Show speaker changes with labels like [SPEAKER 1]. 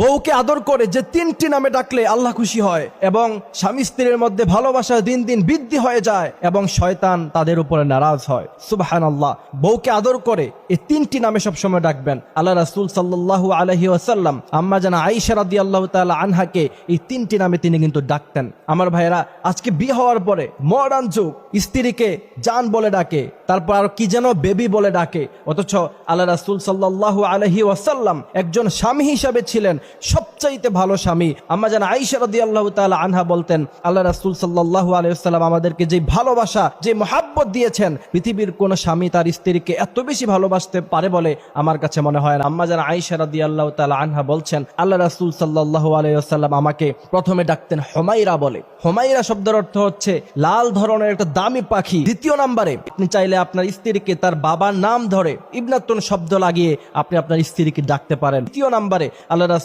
[SPEAKER 1] বউকে আদর করে যে তিনটি নামে ডাকলে আল্লাহ খুশি হয় এবং স্বামী স্ত্রীর মধ্যে ভালোবাসা দিন দিন বৃদ্ধি হয়ে যায় এবং শয়তান তাদের উপরে নারাজ হয়। সুবাহান আল্লাহ বউকে আদর করে এই তিনটি নামে সবসময় ডাকবেন। আল্লাহ রাসুল সাল্লাহ আলহি আসাল্লাম আম্মা জানা আইসা রাদি আল্লাহ তালা আনহাকে এই তিনটি নামে তিনি কিন্তু ডাকতেন। আমার ভাইয়েরা, আজকে বিয়ে হওয়ার পরে মডার্ন যুগ, স্ত্রীকে জান বলে ডাকে, তারপর আর কি যেন বেবি বলে ডাকে। অথচ আল্লাহ রাসুল সাল্লাহ আলহি ওয়াসাল্লাম একজন স্বামী হিসাবে ছিলেন সবচাইতে ভালো স্বামী। আম্মা যেন আইসা রদি আল্লাহ তালা আনহা বলতেন, আল্লাহ রাসুল সাল্লাহ আলহিসাল্লাম আমাদেরকে যে ভালোবাসা, যে মহাব্বত দিয়েছেন, পৃথিবীর কোন স্বামী তার স্ত্রীকে এত বেশি ভালোবাসতে পারে বলে আমার কাছে মনে হয় না। আম্মা যেন আইসা রদি আল্লাহ তালা আনহা বলছেন, আল্লাহ রাসুল সাল্লাহ আলহিসাল্লাম আমাকে প্রথমে ডাকতেন হোমাইরা বলে। হোমাইরা শব্দের অর্থ হচ্ছে লাল ধরনের একটা দামি পাখি। দ্বিতীয় নাম্বারে, আপনি চাইলে আপনার স্ত্রীকে তার বাবার নাম ধরে ইবনাতন শব্দ লাগিয়ে আপনি আপনার স্ত্রীকে ডাকতে পারেন। তৃতীয় নাম্বারে, আল্লাহ